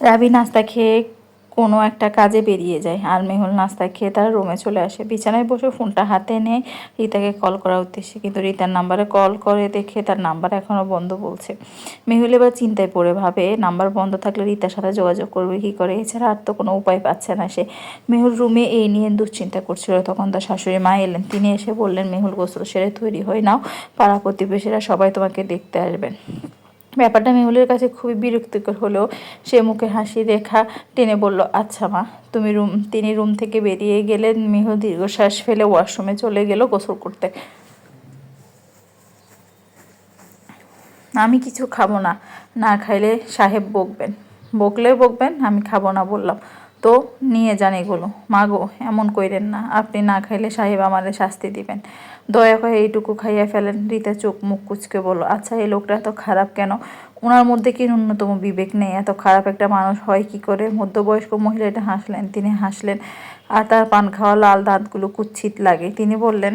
রাবি নাস্তা খেয়ে কোনো একটা কাজে বেরিয়ে যায়। আর মেহুল নাস্তা খেয়ে তার রুমে চলে আসে। বিছানায় বসে ফোনটা হাতে নেয়। রিতাকে কল করার উদ্দেশ্যে। কিন্তু রিতার নাম্বারে কল করে দেখে তার নাম্বার এখনও বন্ধ বলছে। মেহুল এবার চিন্তায় পড়ে ভাবে নাম্বার বন্ধ থাকলে রিতার সাথে যোগাযোগ করবে কী করে? এছাড়া আর তো কোনো উপায় পাচ্ছে না সে। মেহুল রুমে এই নিয়ে দুশ্চিন্তা করছিল। তখন তার শাশুড়ি মা এলেন। তিনি এসে বললেন, মেহুল গোসল সেরে তৈরি হয়ে নাও। পাড়া প্রতিবেশীরা সবাই তোমাকে দেখতে আসবেন। ব্যাপারটা মেহুলের কাছে খুবই বিরক্তিকর হলেও সে মুখে হাসি রেখা টেনে বলল আচ্ছা মা, তুমি রুম, তিনি রুম থেকে বেরিয়ে গেলেন মেহু দীর্ঘশ্বাস ফেলে ওয়াশরুমে চলে গেল গোসল করতে। আমি কিছু খাব না না খাইলে সাহেব বকবেন। বকলেও বকবেন, আমি খাব না, বললাম। তো নিয়ে যান এগুলো। মাগো, এমন কইরেন না। আপনি না খাইলে সাহেব আমাদের শাস্তি দিবেন। দয়া করে এইটুকু খাইয়া ফেলেন। রীতা চোখ মুখ কুচকে বলল আচ্ছা এই লোকটা এত খারাপ কেন? ওনার মধ্যে কি ন্যূনতম বিবেক নেই? এত খারাপ একটা মানুষ হয় কি করে? মধ্যবয়স্ক মহিলাটা হাসলেন, তিনি হাসলেন। আর তার পান খাওয়া লাল দাঁতগুলো কুচ্ছিত লাগে। তিনি বললেন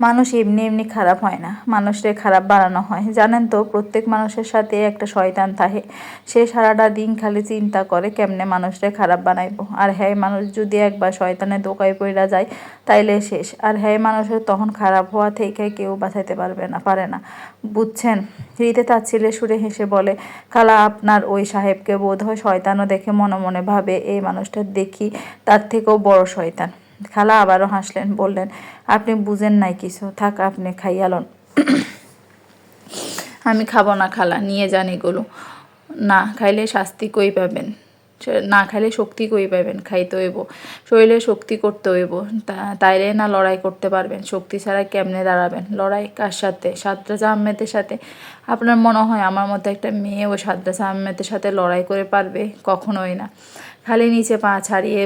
মানুষ এমনি এমনি খারাপ হয় না। মানুষকে খারাপ বানানো হয়। জানেন তো, প্রত্যেক মানুষের সাথে একটা শয়তান থাকে। সে সারাটা দিন খালি চিন্তা করে কেমনে মানুষকে খারাপ বানাইবো। আর হ্যাঁ মানুষ যদি একবার শয়তানের দোকায় পড়া যায়, তাইলে শেষ। আর হ্যাঁ মানুষের তখন খারাপ হওয়া থেকে কেউ বাঁচাইতে পারবে না, পারে না। বুঝছেন? রীতে তার ছেলে সুরে হেসে বলে, খালা, আপনার ওই সাহেবকে বোধ হয় শয়তানও দেখে মনে মনে ভাবে, এই মানুষটা দেখি তার থেকেও বড় শয়তান। খালা আবারও হাসলেন, বললেন, আপনি বুঝেন নাই কিছু, থাক, আপনি খাইয়ালন আমি খাব না খালা, নিয়ে যান এগুলো। না, খাইলে শাস্তি কই পাবেন? না খাইলে শক্তি কই পাবেন খাইতে হইব। শরীরে শক্তি করতে হইব। তাইলে না লড়াই করতে পারবেন। শক্তি ছাড়া কেমনে দাঁড়াবেন? লড়াই কার সাথে? সাদ্রাজা আহমেদের সাথে? আপনার মনে হয় আমার মতো একটা মেয়ে ও সাদ্রাজা আহমেদের সাথে লড়াই করে পারবে? কখনোই না। খালি নিচে পা ছাড়িয়ে,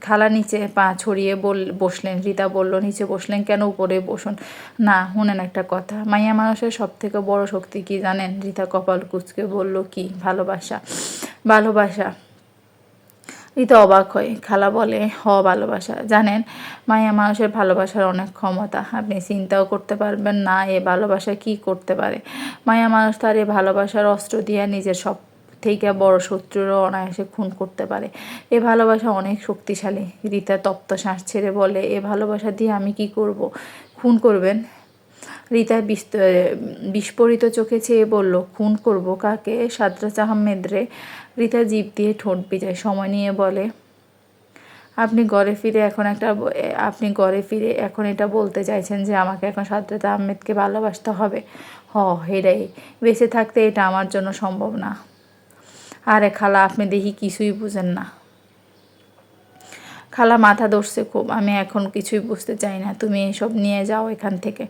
খালা নিচে পা ছড়িয়ে বল, বসলেন। রীতা বলল, নিচে বসলেন কেন? উপরে বসুন। না, শুনেন একটা কথা। মাইয়া মানুষের সব থেকে বড় শক্তি কি জানেন? রীতা কপাল কুচকে বলল, কি? ভালোবাসা। ভালোবাসা। রীতা অবাক হয় খালা বলে হ ভালোবাসা। জানেন, মায়া মানুষের ভালোবাসার অনেক ক্ষমতা। আপনি চিন্তাও করতে পারবেন না এ ভালোবাসা কি করতে পারে। মায়া মানুষ তার এ ভালোবাসার অস্ত্র দিয়ে নিজের সব থেকে বড় শত্রুরও অনায়াসে খুন করতে পারে। এ ভালোবাসা অনেক শক্তিশালী। রীতা তপ্ত শ্বাস ছেড়ে বলে, এ ভালোবাসা দিয়ে আমি কি করব? খুন করবেন? রীতা বিস্ফোরিত চোখে চেয়ে বলল, খুন করব কাকে? সাদরাজ আহমেদ রে রীতা জিভ দিয়ে ঠোঁট বিজায় সময় নিয়ে বলে, আপনি ঘরে ফিরে এখন একটা আপনি ঘরে ফিরে এখন এটা বলতে চাইছেন যে আমাকে এখন সাদরাত আহমেদকে ভালোবাসতে হবে? হ এটাই বেঁচে থাকতে এটা আমার জন্য সম্ভব না। আরে খালা, আপনি দেখি কিছুই বুঝেন না। খালা মাথা ধরছে খুব, আমি এখন কিছুই বুঝতে চাই না, তুমি এসব নিয়ে যাও এখান থেকে।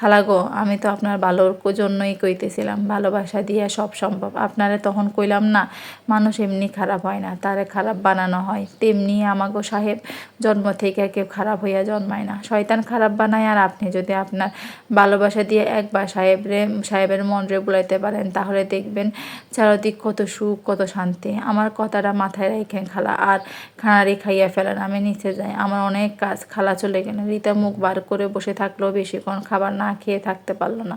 খালা গো, আমি তো আপনার ভালোর জন্যই কইতেছিলাম, ভালোবাসা দিয়ে সব সম্ভব। আপনারে তখন কইলাম না, মানুষ এমনি খারাপ হয় না, তারে খারাপ বানানো হয়। তেমনি আমাগো সাহেব জন্ম থেকে কেউ খারাপ হইয়া জন্মায় না। শয়তান খারাপ বানায় আর আপনি যদি আপনার ভালোবাসা দিয়ে একবার সাহেবরে, সাহেবের মন রে বুলাইতে পারেন, তাহলে দেখবেন চারদিক কত সুখ, কত শান্তি। আমার কথাটা মাথায় রেখেন খালা, আর খানারি খাইয়া ফেলেন আমি নিচে যাই। আমার অনেক কাজ খালা চলে গেলেন রীতা মুখ বার করে বসে থাকলেও বেশিক্ষণ খাবার না খেয়ে থাকতে পারল না।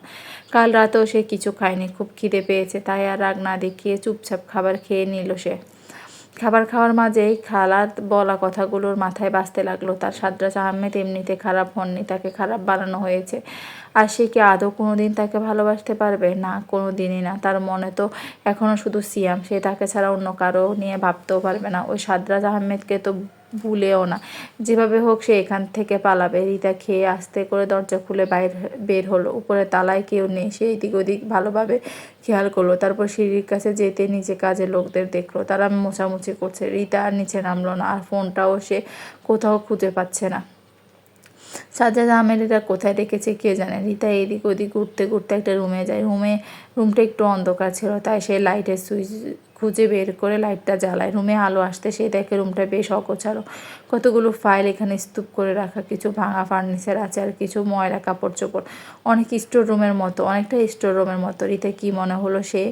কাল রাতেও সে কিছু খায়নি, খুব খিদে পেয়েছে, তাই আর রাগ না দেখিয়ে চুপচাপ খাবার খেয়ে নিল সে। খাবার খাওয়ার মাঝেই খালার বলা কথাগুলোর মাথায় বাজতে লাগল। তার সাদ্রাজ আহমেদ এমনিতে খারাপ হননি, তাকে খারাপ বানানো হয়েছে। আর সে কি আদৌ কোনো দিন তাকে ভালোবাসতে পারবে? না কোনো দিনই না। তার মনে তো এখনও শুধু সিয়াম, সে তাকে ছাড়া অন্য কারও নিয়ে ভাবতেও পারবে না। ওই সাদ্রাজ আহমেদকে তো ভুলেও না। যেভাবে হোক সে এখান থেকে পালাবে। রিতা খেয়ে আস্তে করে দরজা খুলে বাইর বের হলো। উপরে তালায় কেউ নেই। সে এদিক ওদিক ভালোভাবে খেয়াল করল। তারপর সিঁড়ির কাছে যেতে নিচে কাজে লোকদের দেখল। তারা মোছামুছি করছে। রিতা আর নিচে নামলো না। আর ফোনটাও সে কোথাও খুঁজে পাচ্ছে না। সাজ্জাদ আহমেদ এটা কোথায় রেখেছে কে জানে? রিতা এদিক ওদিক ঘুরতে ঘুরতে একটা রুমে যায়। রুমে, রুমটা একটু অন্ধকার ছিল। তাই সে লাইটের সুইচ খুঁজে বের করে লাইটটা জ্বালায়। রুমে আলো আসতে সে দেখে রুমটা বেশ অগোছালো। কতগুলো ফাইল এখানে স্তূপ করে রাখা, কিছু ভাঙা ফার্নিচার আছে আর কিছু ময়লা কাপড় চোপড়। অনেক স্টোর রুমের মতো, অনেকটা স্টোর রুমের মতো। রিতে কি মনে হলো সে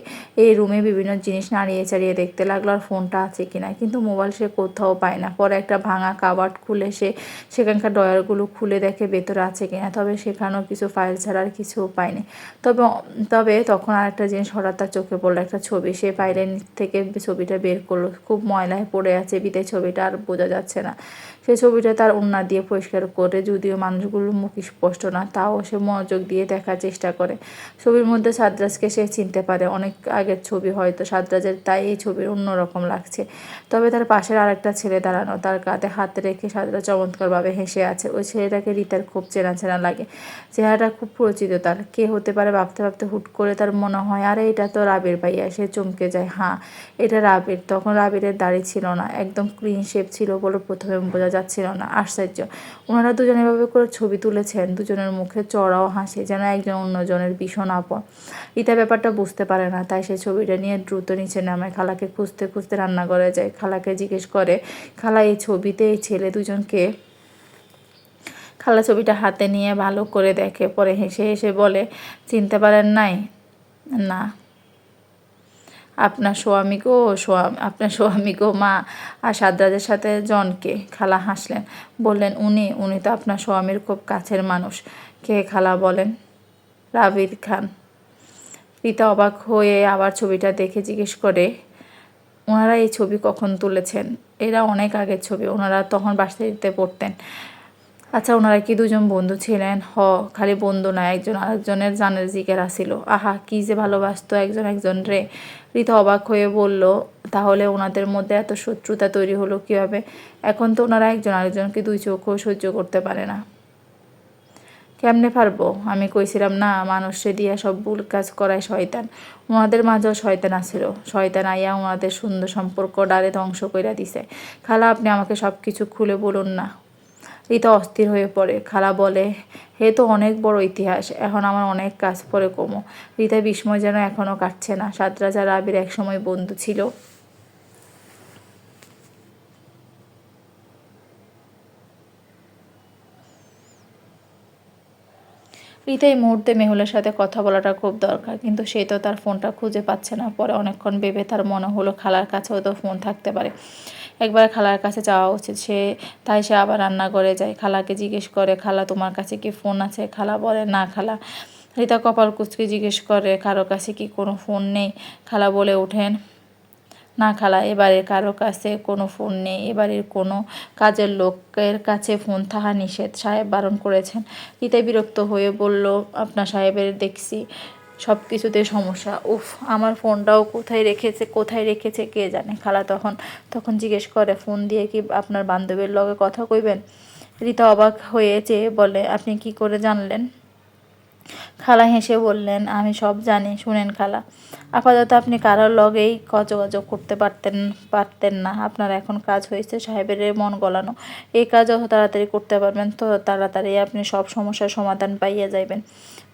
এই রুমে বিভিন্ন জিনিস নাড়িয়ে চাড়িয়ে দেখতে লাগল আর ফোনটা আছে কিনা? কিন্তু মোবাইল সে কোথাও পায় না। পরে একটা ভাঙা কাবার্ড খুলে সে সেখানকার ডয়ারগুলো খুলে দেখে ভেতরে আছে কিনা? তবে সেখানেও কিছু ফাইল ছাড়া আর কিছু পায়নি। তবে তবে তখন তখন আরেকটা জিনিস হঠাৎ তার চোখে পড়ল, একটা ছবি। সে বাইরে থেকে ছবিটা বের করল। খুব ময়লায় পড়ে আছে বিদায় ছবিটা আর বোঝা যাচ্ছে না। সেই ছবিটা তার ওন্না দিয়ে পরিষ্কার করে, যদিও মানুষগুলোর মুখ স্পষ্ট না, তাও সে মনোযোগ দিয়ে দেখার চেষ্টা করে। ছবির মধ্যে সাদরাজকে সে চিনতে পারে, অনেক আগের ছবি হয়তো সাদরাজের, তাই এই ছবির অন্যরকম লাগছে। তবে তার পাশের আরেকটা ছেলে দাঁড়ানো, তার কাঁধে হাত রেখে সাদরাজ চমৎকারভাবে হেসে আছে। ওই ছেলেটাকে রিতার খুব চেনা চেনা লাগে। চেহারাটা খুব পরিচিত তার। কে হতে পারে ভাবতে ভাবতে হুট করে তার মনে হয়, আরে, এটা তো রাবের ভাইয়া, সে চমকে যায়। হ্যাঁ এটা রাবের। তখন রাবিরের দাড়ি ছিল না, একদম ক্লিন শেপ ছিল বলে প্রথমে বোঝা যাচ্ছিল না, আশ্চর্য। ওনারা দুজন এভাবে করে ছবি তুলেছেন, দুজনের মুখে চড়াও হাসি, যেন একজন অন্যজনের ভীষণ আপন। ইতা ব্যাপারটা বুঝতে পারে না, তাই সে ছবিটা নিয়ে দ্রুত নিচে নামায় খালাকে খুঁজতে খুঁজতে রান্না করে যায়। খালাকে জিজ্ঞেস করে, খালা, এই ছবিতে এই ছেলে দুজনকে? খালা ছবিটা হাতে নিয়ে ভালো করে দেখে, পরে হেসে হেসে বলে, চিনতে পারেন নাই? না। আপনার স্বামী গো, স্বামী, আপনার স্বামী গো মা আর সাদ্রাজের সাথে জনকে খালা হাসলেন। বললেন, উনি উনি তো আপনার স্বামীর খুব কাছের মানুষ। কে খালা বলেন? রাবির খান। রীতা অবাক হয়ে আবার ছবিটা দেখে জিজ্ঞেস করে, ওনারা এই ছবি কখন তুলেছেন? এরা অনেক আগের ছবি। ওনারা তখন বাসাতে পড়তেন। আচ্ছা ওনারা কি দুজন বন্ধু ছিলেন? হ, খালি বন্ধু না, একজন আরেকজনের জানের জিকের আসিল। আহা, কি যে ভালোবাসতো একজন একজন রে। ঋতা অবাক হয়ে বলল, তাহলে ওনাদের মধ্যে এত শত্রুতা তৈরি হলো কীভাবে? এখন তো ওনারা একজন আরেকজনকে দুই চোখও সহ্য করতে পারে না। কেমনে পারব? আমি কইছিলাম না, মানুষে দিয়া সব ভুল কাজ করায় শয়তান। ওনাদের মাঝেও শয়তান আসিল। শয়তান আইয়া ওনাদের সুন্দর সম্পর্ক ডালে ধ্বংস কইরা দিছে। খালা, আপনি আমাকে সব কিছু খুলে বলুন না। রিতা অস্থির হয়ে পড়ে। খালা বলে হে তো অনেক বড় ইতিহাস, এখন আমার অনেক কাজ পরে কমো। রিতা বিস্ময় যেন এখনও কাটছে না। সাতরাজা রাবির একসময় বন্ধু ছিল। রিতা এই মুহূর্তে মেহুলের সাথে কথা বলাটা খুব দরকার, কিন্তু সে তো তার ফোনটা খুঁজে পাচ্ছে না। পরে অনেকক্ষণ ভেবে তার মনে হলো খালার কাছেও তো ফোন থাকতে পারে। একবার খালার কাছে যাওয়া উচিত। সে, তাই সে আবার রান্না করে যায়। খালাকে জিজ্ঞেস করে, খালা, তোমার কাছে কি ফোন আছে? খালা বলে, না খালা। রিতা কপাল কুচকে জিজ্ঞেস করে, কারও কাছে কি কোনো ফোন নেই? খালা বলে, ওঠেন। না খালা, এবারে কারও কাছে কোনো ফোন নেই। এবারের কোনো কাজের লোকের কাছে ফোন থাকা নিষেধ। সাহেব বারণ করেছেন। রিতাই বিরক্ত হয়ে বলল, আপনার সাহেবের দেখছি সব কিছুতে সমস্যা। উফ, আমার ফোনটাও কোথায় রেখেছে কোথায় রেখেছে কে জানে? খালা তখন তখন জিজ্ঞেস করে, ফোন দিয়ে কি আপনার বান্ধবীর লগে কথা কইবেন? রিতা অবাক হয়েছে বলে, আপনি কি করে জানলেন? খালা হেসে বললেন, আমি সব জানি, শুনেন খালা। আপাতত আপনি কারোর লগেই যোগাযোগ করতে পারতেন পারতেন না। আপনার এখন কাজ হয়েছে সাহেবের মন গলানো। এই কাজ যত তাড়াতাড়ি করতে পারবেন, তো তাড়াতাড়ি আপনি সব সমস্যার সমাধান পাইয়া যাইবেন।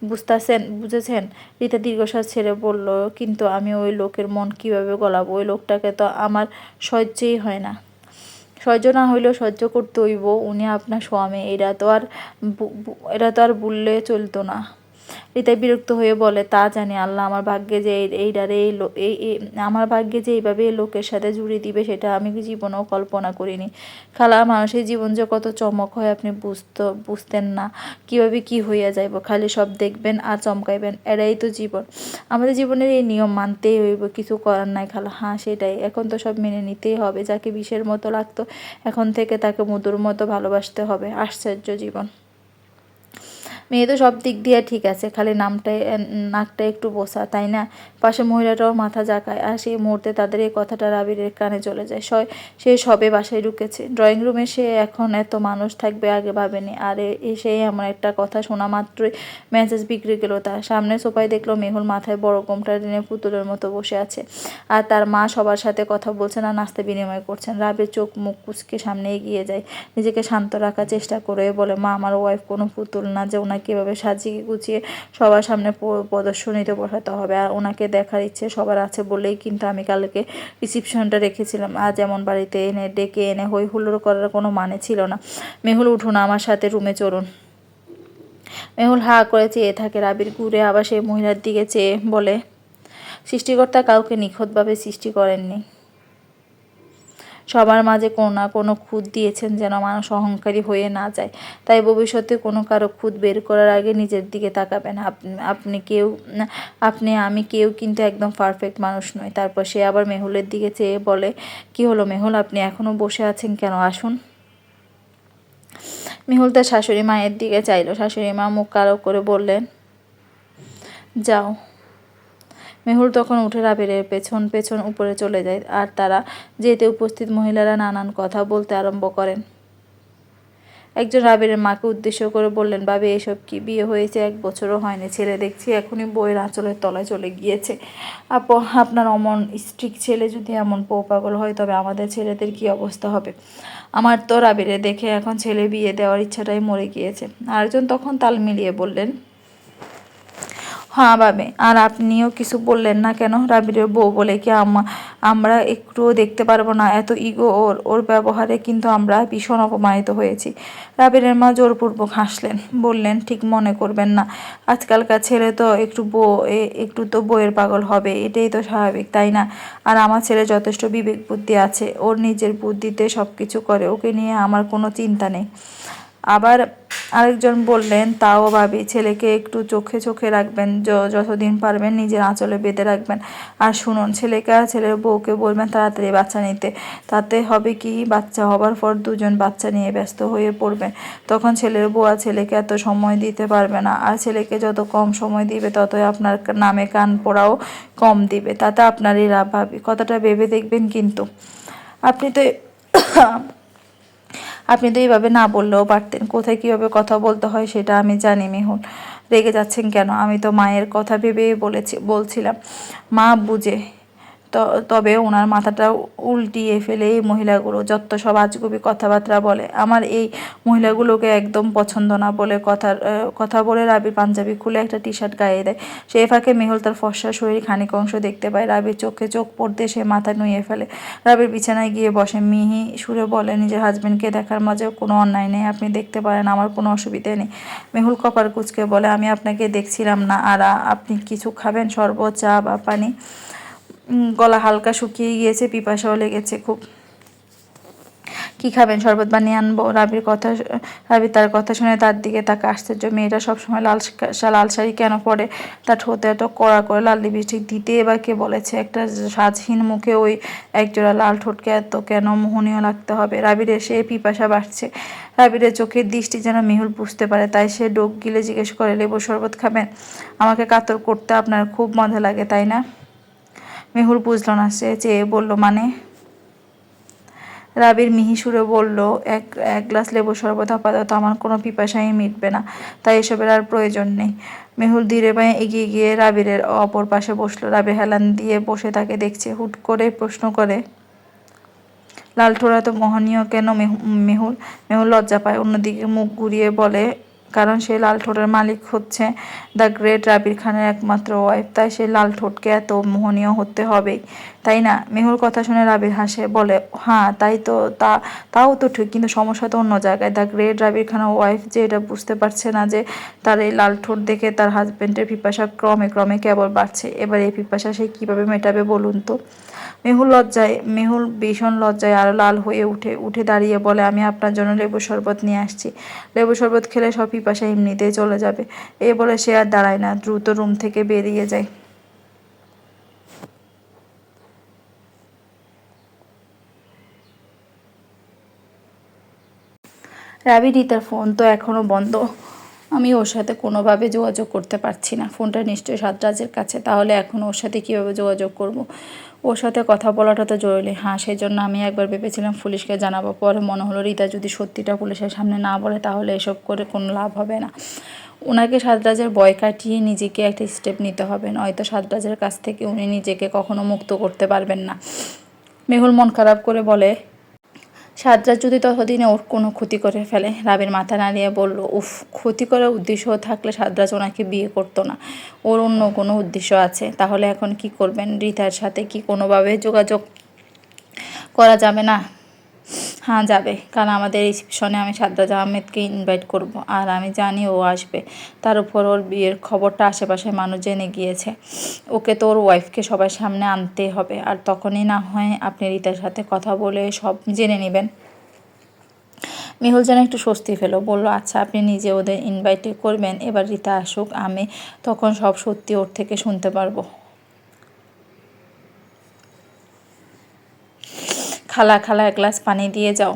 বুঝতেছেন, বুঝেছেন? রীতা দীর্ঘশ্বাস ছেড়ে বলল, কিন্তু আমি ওই লোকের মন কীভাবে গলাবো? ওই লোকটাকে তো আমার সহ্যই হয় না। সহ্য না হইলেও সহ্য করতে হইব। উনি আপনার স্বামী। এরা তো আর এরা তো আর বললে চলতো না। রিতাই বিরক্ত হয়ে বলে, তা জানি, আল্লাহ আমার ভাগ্যে যে এইটারে এই এই আমার ভাগ্যে যে এইভাবে এই লোকের সাথে জুড়ে দিবে, সেটা আমি জীবনেও কল্পনা করিনি। খালা, মানুষের জীবন যে কত চমক হয়, আপনি বুঝতে বুঝতেন না। কীভাবে কি হইয়া যাইব? খালি সব দেখবেন আর চমকাইবেন, এরাই তো জীবন। আমাদের জীবনের এই নিয়ম মানতেই হইব, কিছু করার নাই খালা। হ্যাঁ সেটাই, এখন তো সব মেনে নিতেই হবে, যাকে বিষের মতো লাগতো, এখন থেকে তাকে মধুর মতো ভালোবাসতে হবে, আশ্চর্য জীবন। মেয়ে তো সব দিক দিয়ে ঠিক আছে, খালি নামটাই নাকটা একটু বসা, তাই না? পাশে মহিলাটাও মাথা জাকায় আর সেই মুহূর্তে তাদের এই কথাটা রাবিরের কানে চলে যায়। সয়, সে সবে বাসায় ঢুকেছে। ড্রয়িং রুমে সে এখন এত মানুষ থাকবে আগে ভাবেনি। আর এসেই এমন একটা কথা শোনা মাত্রই মেজাজ বিগড়ে গেল তার। সামনে সোফায় দেখল মেহুল মাথায় বড় কোমটা টেনে পুতুলের মতো বসে আছে। আর তার মা সবার সাথে কথা বলছেন আর নাস্তে বিনিময় করছেন। রাবের চোখ মুখ কুচকে সামনে এগিয়ে যায়। নিজেকে শান্ত রাখার চেষ্টা করে বলে, মা, আমার ওয়াইফ কোনো পুতুল না যে ওনাকে কীভাবে সাজিয়ে গুছিয়ে সবার সামনে প্রদর্শনীতে বসাতে হবে। আর ওনাকে দেখার ইচ্ছে সবার আছে বলেই কিন্তু আমি কালকে রিসিপশনটা রেখেছিলাম। আজ এমন বাড়িতে এনে ডেকে এনে হই হুল্লোড় করার কোনো মানে ছিল না। মেহুল, উঠুন আমার সাথে, রুমে চলুন। মেহুল হা করে চেয়ে থাকে। রাবির ঘুরে আবার সেই মহিলার দিকে চেয়ে বলে, সৃষ্টিকর্তা কাউকে নিখুঁতভাবে সৃষ্টি করেননি। সবার মাঝে কোনো না কোনো খুঁত দিয়েছেন যেন মানুষ অহংকারী হয়ে না যায়। তাই ভবিষ্যতে কোনো কারও খুঁত বের করার আগে নিজের দিকে তাকাবেন। আপনি কেউ আপনি, আমি কেউ কিন্তু একদম পারফেক্ট মানুষ নয় তারপর সে আবার মেহুলের দিকে চেয়ে বলে, কি হলো মেহুল, আপনি এখনও বসে আছেন কেন? আসুন। মেহুল তার শাশুড়ি মায়ের দিকে চাইলো। শাশুড়ি মা মুখ কালো করে বললেন, যাও। মেহুল তখন উঠে রাবিরের পেছন পেছন উপরে চলে যায় আর তারা যেতে উপস্থিত মহিলারা নানান কথা বলতে আরম্ভ করেন। একজন রাবিরের মাকে উদ্দেশ্য করে বললেন, ভাবি, এসব কি বিয়ে হয়েছে? এক বছরও হয়নি। ছেলে দেখছি এখনই বইয়ের আঁচলের তলায় চলে গিয়েছে। আপ, আপনার অমন স্ট্রিক ছেলে যদি এমন পো পাগল হয়, তবে আমাদের ছেলেদের কি অবস্থা হবে? আমার তো রাবিরে দেখে এখন ছেলে বিয়ে দেওয়ার ইচ্ছাটাই মরে গিয়েছে। আরেকজন তখন তাল মিলিয়ে বললেন হ্যাঁ বাবে আর আপনিও কিছু বললেন না কেন? রাবিরের বউ বলে কি আমরা একটুও দেখতে পারব না? এত ইগো ওর ওর ব্যবহারে কিন্তু আমরা ভীষণ অপমানিত হয়েছি। রাবিরের মা জোরপূর্বক হাসলেন, বললেন, ঠিক মনে করবেন না। আজকালকার ছেলে তো একটু বউ একটু তো বইয়ের পাগল হবে। এটাই তো স্বাভাবিক, তাই না? আর আমার ছেলে যথেষ্ট বিবেক বুদ্ধি আছে। ওর নিজের বুদ্ধিতে সব কিছু করে। ওকে নিয়ে আমার কোনো চিন্তা নেই। আবার আরেকজন বললেন, তাও ভাবি, ছেলেকে একটু চোখে চোখে রাখবেন যতদিন পারবেন নিজের আঁচলে বেঁধে রাখবেন। আর শুনুন, ছেলেকে আর ছেলের বউকে বলবেন তাড়াতাড়ি বাচ্চা নিতে। তাতে হবে কি, বাচ্চা হবার পর দুজন বাচ্চা নিয়ে ব্যস্ত হয়ে পড়বেন। তখন ছেলের বউ আর ছেলেকে এত সময় দিতে পারবে না। আর ছেলেকে যত কম সময় দিবে, ততই আপনার নামে কান পোড়াও কম দিবে। তাতে আপনারই লাভ ভাবি কথাটা ভেবে দেখবেন কিন্তু। আপনি তো আপনি তো এইভাবে না বললেও পারতেন। কোথায় কীভাবে কথা বলতে হয় সেটা আমি জানি মেহুল। রেগে যাচ্ছেন কেন? আমি তো মায়ের কথা ভেবে বলেছি, বলছিলাম। মা বুঝে তবে ওনার মাথাটা উল্টিয়ে ফেলে এই মহিলাগুলো যত সব আজগুবি কথাবার্তা বলে। আমার এই মহিলাগুলোকে একদম পছন্দ না বলে কথার কথা বলে রাবির পাঞ্জাবি খুলে একটা টি শার্ট গায়ে দেয়। সেই ফাঁকে মেহুল তার ফর্সা শরীর খানিক অংশ দেখতে পায়। রাবির চোখে চোখ পড়তে সে মাথা নুয়ে ফেলে। রাবির বিছানায় গিয়ে বসে। মিহি সুরে বলে, নিজের হাজব্যান্ডকে দেখার মাঝে কোনো অন্যায় নেই। আপনি দেখতে পারেন, আমার কোনো অসুবিধে নেই। মেহুল কপার কুচকে বলে, আমি আপনাকে দেখছিলাম না। আর আপনি কিছু খাবেন? শরবত, চা বা পানি? গলা হালকা শুকিয়ে গিয়েছে, পিপাসাও লেগেছে খুব। কি খাবেন? শরবত বানিয়ে আনব? রাবির কথা রাবি তার কথা শুনে তার দিকে তাকে আশ্চর্য। মেয়েটা সবসময় লাল লাল শাড়ি কেন পরে? তার ঠোঁতে এত কড়া করে লাল লিপস্টিক দিতে এবার কে বলেছে? একটা সাজহীন মুখে ওই একজোড়া লাল ঠোঁটকে এত কেন মোহনীয় লাগতে হবে? রাবির এসে পিপাসা বাড়ছে। রাবিরের চোখের দৃষ্টি যেন মেহুল বুঝতে পারে, তাই সে ডোক গিলে জিজ্ঞেস করে লেবু শরবত খাবেন? আমাকে কাতর করতে আপনার খুব মজা লাগে, তাই না? মেহুল বুঝল না, সে চেয়ে বলল মানে? রাবির মিহি সুরে বলল, এক এক গ্লাস লেবু শরবত আপাতত আমার কোনো পিপাসাই মিটবে না, তাই এসবের আর প্রয়োজন নেই। মেহুল ধীরে পায়ে এগিয়ে গিয়ে রাবিরের অপর পাশে বসল। রাবির হেলান দিয়ে বসে তাকে দেখছে, হুট করে প্রশ্ন করে, লাল ঠোরা তো মোহনীয় কেন মেহুল? মেহুল লজ্জা পায়, অন্যদিকে মুখ ঘুরিয়ে বলে কারণ সেই লাল ঠোঁটের মালিক হচ্ছে দ্য গ্রেট রাবির খানের একমাত্র ওয়াইফ তাই সেই লাল ঠোঁটকে এত মোহনীয় হতে হবেই। তাই না? মেহুর কথা শুনে রাবির হাসে, বলে হ্যাঁ তাই তো, তা, তাও তো ঠিক, কিন্তু সমস্যা তো অন্য জায়গায়। দ্য গ্রেট রাবির খানের ওয়াইফ যে এটা বুঝতে পারছে না যে তার এই লাল ঠোঁট দেখে তার হাজব্যান্ডের পিপাসা ক্রমে ক্রমে কেবল বাড়ছে, এবার এই পিপাসা সে কীভাবে মেটাবে বলুন তো? মেহুল লজ্জায়, মেহুল ভীষণ লজ্জায় আরও লাল হয়ে উঠে উঠে দাঁড়িয়ে বলে, আমি আপনার জন্য লেবু শরবত নিয়ে আসছি। লেবু শরবত খেলে সব পিপাসা এমনিতেই চলে যাবে। এ বলে সে আর দাঁড়ায় না, দ্রুত রুম থেকে বেরিয়ে যায়। রাবি রিতার ফোন তো এখনও বন্ধ। আমি ওর সাথে কোনোভাবে যোগাযোগ করতে পারছি না। ফোনটা নিশ্চয়ই সাতরাজের কাছে। তাহলে এখন ওর সাথে কীভাবে যোগাযোগ করব। ওর সাথে কথা বলাটা তো জরুরি। হ্যাঁ সেই জন্য আমি একবার ভেবেছিলাম পুলিশকে জানাব। পরে মনে হলো রিতা যদি সত্যিটা পুলিশের সামনে না বলে, তাহলে এসব করে কোনো লাভ হবে না। ওনাকে সাতরাজের বয় কাটিয়ে নিজেকে একটা স্টেপ নিতে হবে। নয়তো সাতরাজের কাছ থেকে উনি নিজেকে কখনো মুক্ত করতে পারবেন না। মেহুল মন খারাপ করে বলে সাদরাত যদি ততদিনে ওর কোনো ক্ষতি করে ফেলে, রাবের মাথা নাড়িয়ে বলল, উফ, ক্ষতি করার উদ্দেশ্য থাকলে সাদরাজ ওনাকে বিয়ে করতো না। ওর অন্য কোনো উদ্দেশ্য আছে। তাহলে এখন কি করবেন? রিতার সাথে কি কোনোভাবে যোগাযোগ করা যাবে না? হ্যাঁ যাবে। কারণ আমাদের রিসেপশনে আমি সাদ্দাজ আহমেদকে ইনভাইট করব। আর আমি জানি ও আসবে। তার উপর ওর বিয়ের খবরটা আশেপাশের মানুষ জেনে গিয়েছে। ওকে তো ওর ওয়াইফকে সবার সামনে আনতে হবে। আর তখনই না হয় আপনি রিতার সাথে কথা বলে সব জেনে নেবেন। মেহুল যেন একটু স্বস্তি পেল। বলল আচ্ছা আপনি নিজে ওদের ইনভাইট করবেন। এবার রীতা আসুক, আমি তখন সব সত্যি ওর থেকে শুনতে পারব। খালা খালা এক গ্লাস পানি দিয়ে যাও।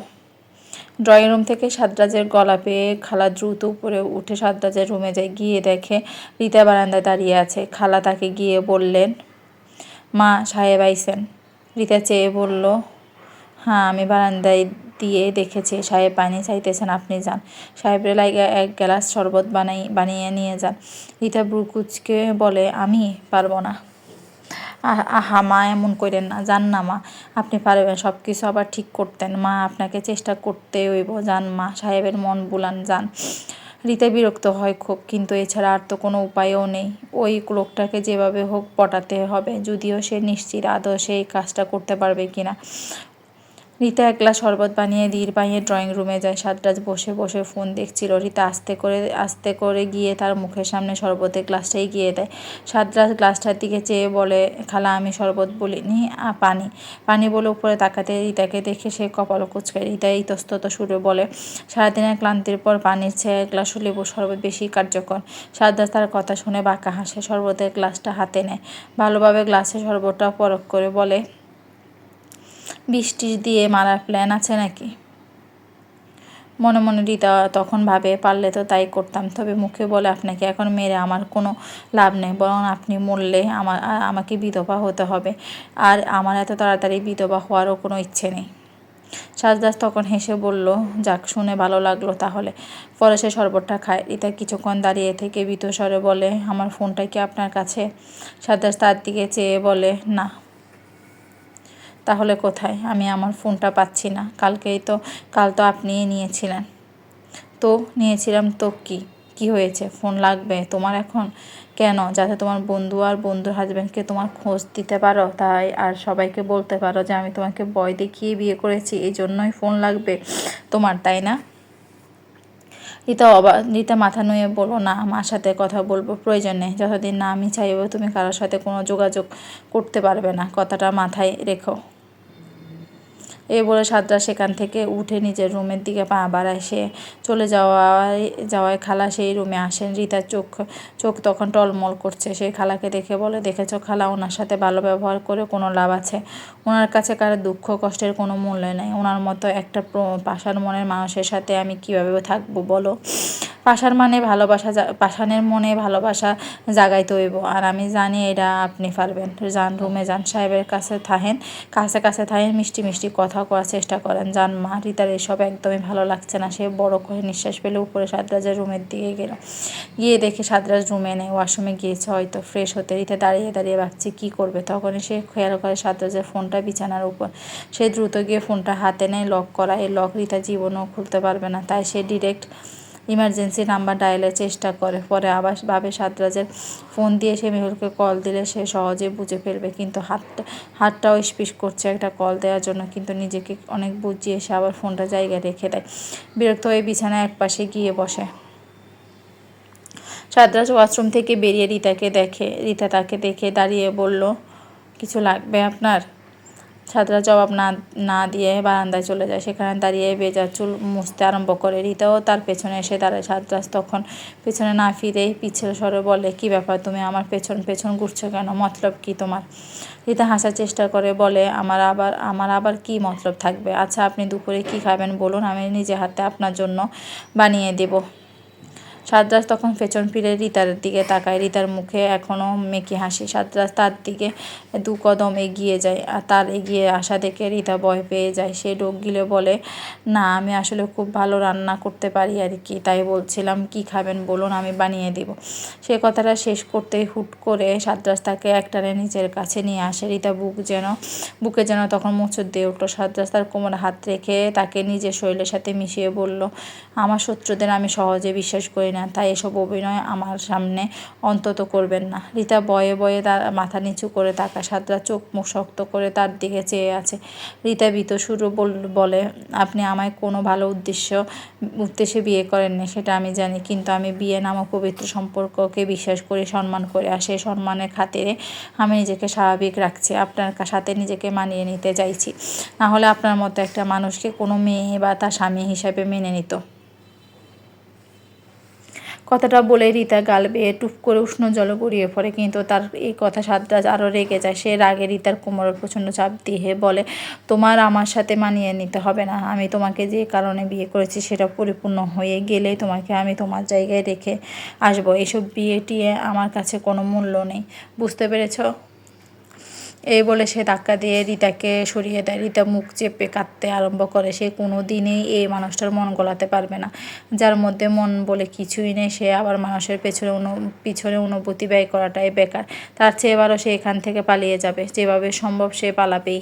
ড্রয়িং রুম থেকে সাদরাজের গলা পেয়ে খালা দ্রুত উপরে উঠে সাদরাজের রুমে যায়, গিয়ে দেখে রীতা বারান্দায় দাঁড়িয়ে আছে। খালা তাকে গিয়ে বললেন, মা, সাহেব আইসেন রীতা চেয়ে বলল হ্যাঁ আমি বারান্দায় দিয়ে দেখেছি, সাহেব পানি চাইতেছেন, আপনি যান। সাহেবের লাইগা এক গ্লাস শরবত বানাই, বানিয়ে নিয়ে যান। রীতা ব্রুকুচকে বলে, আমি পারব না। আহা মা এমন করেন না, যান না মা। আপনি পারবেন সব কিছু আবার ঠিক করতেন। মা আপনাকে চেষ্টা করতে হইব, যান মা, সাহেবের মন বুলান, যান। রিতা বিরক্ত হয় খুব, কিন্তু এছাড়া আর তো কোনো উপায়ও নেই। ওই লোকটাকে যেভাবে হোক পটাতে হবে, যদিও সে নিশ্চিত আদৌ সেই কাজটা করতে পারবে কিনা। রীতা এক গ্লাস শরবত বানিয়ে ধীর পাইয়ে ড্রয়িং রুমে যায়। সাদরাজ বসে বসে ফোন দেখছিল। রীতা আস্তে করে আস্তে করে গিয়ে তার মুখের সামনে শরবতের গ্লাসটাই গিয়ে দেয়। সাদরাজ গ্লাসটার দিকে চেয়ে বলে, খালা, আমি শরবত বলিনি পানি। পানি বলে উপরে তাকাতে রীতাকে দেখে সে কপাল কুচকায় রীতা ইতস্তত সুরে বলে, সারাদিনের ক্লান্তির পর পানির চেয়ে এক গ্লাস লেবু শরবত বেশি কার্যকর। সাদরাজ তার কথা শুনে বাঁকা হাসে, শরবতের গ্লাসটা হাতে নেয়। ভালোভাবে গ্লাসে শরবতটা পরখ করে বলে বৃষ্টি দিয়ে মারার প্ল্যান আছে নাকি? মনে মনে রিতা তখন ভাবে, পারলে তো তাই করতাম। তবে মুখে বলে, আপনাকে এখন মেরে আমার কোনো লাভ নেই। বরং আপনি মরলে আমার আমাকে বিধবা হতে হবে। আর আমার এত তাড়াতাড়ি বিধবা হওয়ারও কোনো ইচ্ছে নেই। সাজদাস তখন হেসে বলল, যাক, শুনে ভালো লাগল তাহলে। পরে সে শরবতটা খায়। রিতা কিছুক্ষণ দাঁড়িয়ে থেকে বিত স্বরে বলে, আমার ফোনটা কি আপনার কাছে? সাজদাস তার দিকে চেয়ে বলে, না। তাহলে কোথায়? আমি আমার ফোনটা পাচ্ছি না। কালকেই তো, কাল তো আপনিই নিয়েছিলেন। তো, নিয়েছিলাম তো কি? কি হয়েছে? ফোন লাগবে তোমার এখন? কেন? যাতে তোমার বন্ধু আর বন্ধুর হাজব্যান্ডকে তোমার খোঁজ দিতে পারো। তাই আর সবাইকে বলতে পারো যে আমি তোমাকে বয় দেখিয়ে বিয়ে করেছি, এই জন্যই ফোন লাগবে তোমার, তাই না? রীতা অবা রীতা মাথা নুয়ে বলো না, মার সাথে কথা বলব, প্রয়োজনে যতদিন না আমি চাইব তুমি কারোর সাথে কোনো যোগাযোগ করতে পারবে না। কথাটা মাথায় রেখো। এই বলে সাদরা সেখান থেকে উঠে নিজের রুমের দিকে পা বাড়ায়। সে চলে যাওয়ায় যাওয়ায় খালা সেই রুমে আসেন। রিতার চোখ চোখ তখন টলমল করছে। সেই খালাকে দেখে বলে, দেখেছ খালা, ওনার সাথে ভালো ব্যবহার করে কোনো লাভ আছে? ওনার কাছে কারও দুঃখ, কষ্টের কোনো মূল্য নেই। ওনার মতো একটা পাশার মনের মানুষের সাথে আমি কীভাবে থাকব বলো? পাশার মানে ভালোবাসা পাশানের মনে ভালোবাসা জাগাই হইব। আর আমি জানি এটা আপনি পারবেন। যান রুমে যান, সাহেবের কাছে থাহেন। কাছে কাছে থাহেন, মিষ্টি মিষ্টি কথা করার চেষ্টা করেন। যান মা রিতার এসব একদমই ভালো লাগছে না। সে বড় করে নিঃশ্বাস পেলে উপরে সাদরাজের রুমের দিকে গেল। গিয়ে দেখে সাদরাজ রুমে নেই, ওয়াশরুমে গিয়েছে। হয়তো ফ্রেশ হতে রিতে দাঁড়িয়ে দাঁড়িয়ে ভাবছি, কী করবে? তখনই সে খেয়াল করে সাদরাজের ফোনটা বিছানার উপর। সে দ্রুত গিয়ে ফোনটা হাতে নেয়, লক করা এই লক রিতা জীবনও খুলতে পারবে না। তাই সে ডিরেক্ট ইমার্জেন্সি নাম্বার ডায়ালের চেষ্টা করে। পরে আবার ভাবে সাতরাজের ফোন দিয়ে সে মেহুলকে কল দিলে সে সহজে বুঝে ফেলবে। কিন্তু হাতটা, হাতটাও স্পিস করছে একটা কল দেওয়ার জন্য। কিন্তু নিজেকে অনেক বুঝিয়ে সে আবার ফোনটা জায়গায় রেখে দেয়। বিরক্ত হয়ে বিছানায় এক পাশে গিয়ে বসে। সাদরাজ ওয়াশরুম থেকে বেরিয়ে রিতাকে দেখে, রিতা তাকে দেখে দাঁড়িয়ে বলল, কিছু লাগবে আপনার? ছাত্রা জবাব না না দিয়ে বারান্দায় চলে যায়। সেখানে দাঁড়িয়ে বেজার চুল মুছতে আরম্ভ করে। রিতাও তার পেছনে এসে দাঁড়ায়। সাতরাজ তখন পেছনে না ফিরেই পিছের স্বরে বলে, কি ব্যাপার তুমি আমার পেছন পেছন ঘুরছো কেন? মতলব কি তোমার? রিতা হাসার চেষ্টা করে বলে, আমার আবার আমার আবার কি মতলব থাকবে? আচ্ছা আপনি দুপুরে কি খাবেন? বলুন, আমি নিজে হাতে আপনার জন্য বানিয়ে দেবো। সাদরাজ তখন পেছন ফিরে রিতার দিকে তাকায়। রিতার মুখে এখনও মেকি হাসি। সাদরাজ তার দিকে দু কদম এগিয়ে যায় আর তার এগিয়ে আসা দেখে রিতা ভয় পেয়ে যায়। সে ডোক গিলে বলে, না, আমি আসলে খুব ভালো রান্না করতে পারি আর কি। তাই বলছিলাম, কি খাবেন বলুন, আমি বানিয়ে দিব। সে কথাটা শেষ করতেই হুট করে সাদরাজ তাকে একটানে নিজের কাছে নিয়ে আসে। রিতা বুক যেন, বুকে যেন তখন মোচর দিয়ে উঠল। সাদরাজ তার কোমরে হাত রেখে তাকে নিজের শরীরের সাথে মিশিয়ে বলল, আমার শত্রুদের আমি সহজে বিশ্বাস করি না, তাই এসব অভিনয় আমার সামনে অন্তত করবেন না। রিতা বয়ে বয়ে তার মাথা নিচু করে তাকা সাদরা চোখ মুখ শক্ত করে তার দিকে চেয়ে আছে। রিতা ভীত সুর বলে আপনি আমায় কোনো ভালো উদ্দেশ্য, উদ্দেশ্যে বিয়ে করেননি সেটা আমি জানি, কিন্তু আমি বিয়ে নামক পবিত্র সম্পর্ককে বিশ্বাস করি, সম্মান করে, আর সেই সম্মানের খাতিরে আমি নিজেকে স্বাভাবিক রাখছি, আপনার সাথে নিজেকে মানিয়ে নিতে চাইছি। না হলে আপনার মতো একটা মানুষকে কোনো মেয়ে বা তার স্বামী হিসাবে মেনে নিত। কথাটা বলে রীতা গাল বেয়ে টুপ করে উষ্ণ জল গড়িয়ে পড়ে, কিন্তু তার এই কথা সাদরাজ আরও রেগে যায়। সে রাগে রিতার কোমরের প্রচণ্ড চাপ দিয়ে বলে, তোমার আমার সাথে মানিয়ে নিতে হবে না। আমি তোমাকে যে কারণে বিয়ে করেছি সেটা পরিপূর্ণ হয়ে গেলে তোমাকে আমি তোমার জায়গায় রেখে আসব। এসব বিয়ে টিয়ে আমার কাছে কোনো মূল্য নেই। বুঝতে পেরেছ? এই বলে সে ধাক্কা দিয়ে রিতাকে সরিয়ে দেয়। রিতা মুখ চেপে কাঁদতে আরম্ভ করে। সে কোনো দিনই এই মানুষটার মন গলাতে পারবে না। যার মধ্যে মন বলে কিছুই নেই, সে আবার মানুষের পেছনে অনু, পিছনে অনুভূতি ব্যয় করাটাই বেকার। তার চেয়ে এবারও সে এখান থেকে পালিয়ে যাবে। যেভাবে সম্ভব সে পালাবেই।